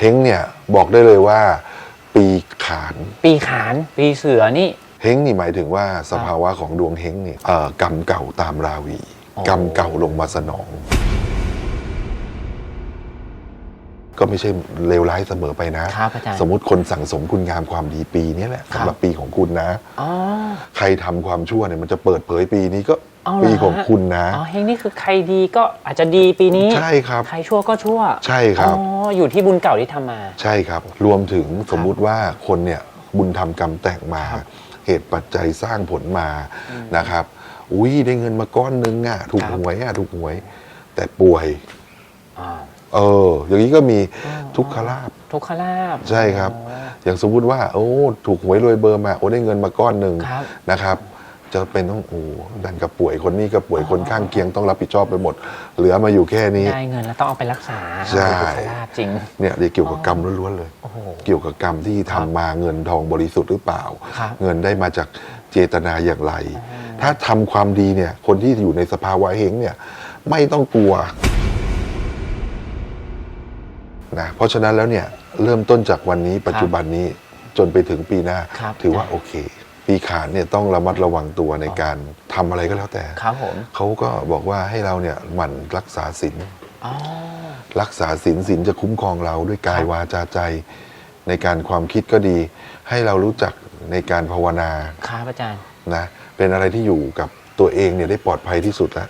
เฮงเนี่ยบอกได้เลยว่า ปีขานปีขาน ปีเสือนี่ เฮงนี่หมายถึงว่าสภาวะของดวงเฮงเนี่ยเอ่อกรรมเก่าตามราวีอ๋อกรรมเก่าลงมาสนอง ก็ไม่ใช่เลวร้ายเสมอไปนะ ครับอาจารย์สมมติคนสั่งสมคุณงามความดีปีนี้แหละครับ สำหรับปีของคุณนะ อ๋อ ใครทำความชั่วเนี่ยมันจะเปิดเผยปีนี้ก็เอาเหรอ ปีของคุณนะ อ๋อเฮงนี่คือใครดีก็อาจจะดีปีนี้ ใช่ครับ ใครชั่วก็ชั่วใช่ครับ อ๋ออยู่ที่บุญเก่าที่ทำมา ใช่ครับ รวมถึงสมมุติว่าคนเนี่ยบุญทำกรรมแต่งมาครับเหตุปัจจัยสร้างผลมานะครับ อุ้ยได้เงินมาก้อนนึงอะ ถูกครับ หวยอะ ถูกหวย แต่ป่วยอ๋อ เออ อย่างนี้ก็มีอ๋อทุกขลาบทุกขลาบใช่ครับอ๋ออย่างสมมุติว่า โอ้ถูกหวยรวยเบอร์มาโอ้ได้เงินมาก้อนหนึ่งครับนะครับจะเป็นต้องโอ้ดันกับป่วยคนนี้ก็ป่วยอ๋อคนข้างเคียงต้องรับผิดชอบไปหมด เหลือมาอยู่แค่นี้ได้เงินแล้วต้องเอาไปรักษาใช่ทุกขลาบจริงเนี่ยเดี๋ยวเกี่ยวกับกรรมล้วนๆเลยโอ้โหเกี่ยวกับกรรมที่ครัทำบมาเงินทองบริสุทธิ์หรือเปล่าครับเงินได้มาจากเจตนาอย่างไรอ๋อถ้าทำความดีเนี่ยคนที่อยู่ในสภาวะเฮงเนี่ยไม่ต้องกลัว นะเพราะฉะนั้นแล้วเนี่ยเริ่มต้นจากวันนี้ปัจจุบันนี้จนไปถึงปีหน้า ครับถือว่าโอเค ปีขานเนี่ยต้องระมัดระวังตัวในการทำอะไรก็แล้วแต่ครับผม เขาก็บอกว่าให้เราเนี่ยหมั่นรักษาศีลอ๋อ รักษาศีลศีลจะคุ้มครองเราด้วยกายครับวาจาใจ ในการความคิดก็ดี ให้เรารู้จักในการภาวนาครับอาจารย์ นะเป็นอะไรที่อยู่กับตัวเองเนี่ยได้ปลอดภัยที่สุดแล้ว